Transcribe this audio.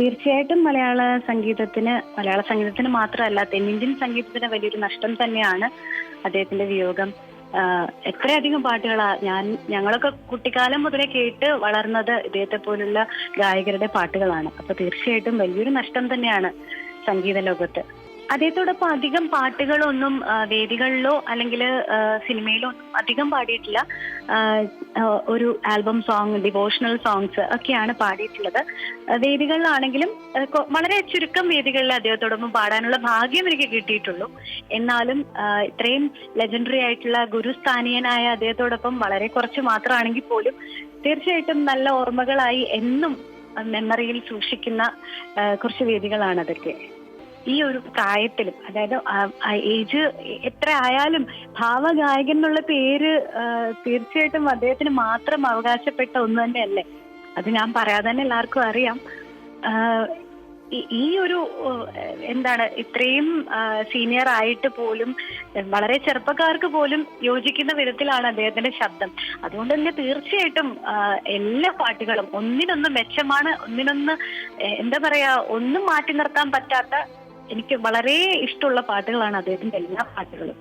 തീർച്ചയായിട്ടും മലയാള സംഗീതത്തിന് മലയാള സംഗീതത്തിന് മാത്രമല്ല തെന്നിന്ത്യൻ സംഗീതത്തിന് വലിയൊരു നഷ്ടം തന്നെയാണ് അദ്ദേഹത്തിന്റെ വിയോഗം. എത്രയധികം പാട്ടുകളാ ഞാൻ ഞങ്ങളൊക്കെ കുട്ടിക്കാലം മുതലേ കേട്ട് വളർന്നത് ഇദ്ദേഹത്തെ പോലുള്ള ഗായകരുടെ പാട്ടുകളാണ്. അപ്പൊ തീർച്ചയായിട്ടും വലിയൊരു നഷ്ടം തന്നെയാണ് സംഗീത ലോകത്ത്. അദ്ദേഹത്തോടൊപ്പം അധികം പാട്ടുകളൊന്നും വേദികളിലോ അല്ലെങ്കിൽ സിനിമയിലോ ഒന്നും അധികം പാടിയിട്ടില്ല. ഒരു ആൽബം സോങ് ഡിവോഷണൽ സോങ്സ് ഒക്കെയാണ് പാടിയിട്ടുള്ളത്. വേദികളിലാണെങ്കിലും വളരെ ചുരുക്കം വേദികളിൽ അദ്ദേഹത്തോടൊപ്പം പാടാനുള്ള ഭാഗ്യം എനിക്ക് കിട്ടിയിട്ടുള്ളൂ. എന്നാലും ഇത്രയും ലെജൻഡറി ആയിട്ടുള്ള ഗുരുസ്ഥാനീയനായ അദ്ദേഹത്തോടൊപ്പം വളരെ കുറച്ച് മാത്രമാണെങ്കിൽ പോലും തീർച്ചയായിട്ടും നല്ല ഓർമ്മകളായി എന്നും മെമ്മറിയിൽ സൂക്ഷിക്കുന്ന കുറച്ച് വേദികളാണ് അതൊക്കെ. ഈ ഒരു പ്രായത്തിലും അതായത് ഏജ് എത്ര ആയാലും ഭാവഗായകൻ എന്നുള്ള പേര് തീർച്ചയായിട്ടും അദ്ദേഹത്തിന് മാത്രം അവകാശപ്പെട്ട ഒന്ന് തന്നെയല്ലേ? അത് ഞാൻ പറയാതെ തന്നെ എല്ലാവർക്കും അറിയാം. ഈ- ഒരു എന്താണ് ഇത്രയും സീനിയർ ആയിട്ട് പോലും വളരെ ചെറുപ്പക്കാർക്ക് പോലും യോജിക്കുന്ന വിധത്തിലാണ് അദ്ദേഹത്തിന്റെ ശബ്ദം. അതുകൊണ്ട് തന്നെ തീർച്ചയായിട്ടും എല്ലാ പാട്ടുകളും ഒന്നിനൊന്ന് മെച്ചമാണ് ഒന്നിനൊന്ന് എന്താ പറയാ ഒന്നും മാറ്റി നിർത്താൻ പറ്റാത്ത എനിക്ക് വളരെ ഇഷ്ടമുള്ള പാട്ടുകളാണ് അദ്ദേഹത്തിന്റെ എല്ലാ പാട്ടുകളും.